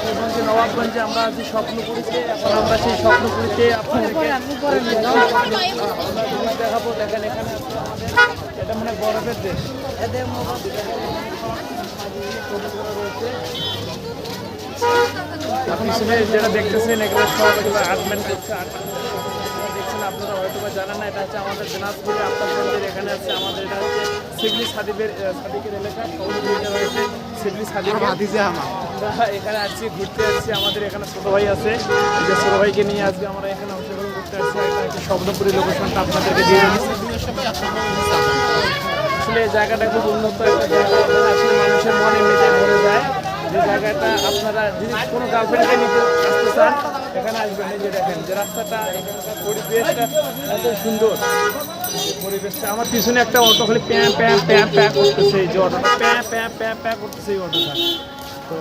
রাজশাহীগঞ্জে নবাবগঞ্জে আমরা আছি স্বপ্নপুরীতে এখন আমরা সেই স্বপ্নপুরীতে আপনাদেরকে আমরা দেখাবো দেখেন এখানে আছে আমাদের এটা মানে বরফের দেশ। আর পিছনে যেটা দেখতেছেন এগুলো সব এগুলো আর্টমেন্ট করছে দেখছেন আপনারা হয়তো বা জানেন না এটা হচ্ছে আমাদের দিনাজপুরে আফতাবগঞ্জের এখানে আছে আমাদের এটা হচ্ছে সিবলি সাদিবের সাদিকের এলাকা রয়েছে সিবলি আমরা। এখানে আসছি ঘুরতে আসছি আমাদের এখানে ছোট ভাই আছে। যে ছোট ভাইকে নিয়ে আজকে আমরা এখানে অংশগ্রহণ করতে আসছি। হচ্ছে শব্দপুরী লোকেশনটা আপনাদেরকে দিয়ে আসলে জায়গাটা খুব উন্নত একটা জায়গা। মানুষের মন এমনিতে ভরে যায়। যে জায়গাটা আপনারা যদি কোনো গার্লফ্রেন্ডকে নিতে আসতে চান, এখানে আসবেন। এই যে দেখেন, যে রাস্তাটা, এখানকার পরিবেশটা এত সুন্দর। পরিবেশটা, আমার পিছনে একটা অটো খালি প্যাঁ প্যাঁ প্যাঁ প্যাঁ করতেছে এই যে অটোটা। প্যাঁ প্যাঁ প্যাঁ প্যাঁ করতেছে এই অটোটা। তো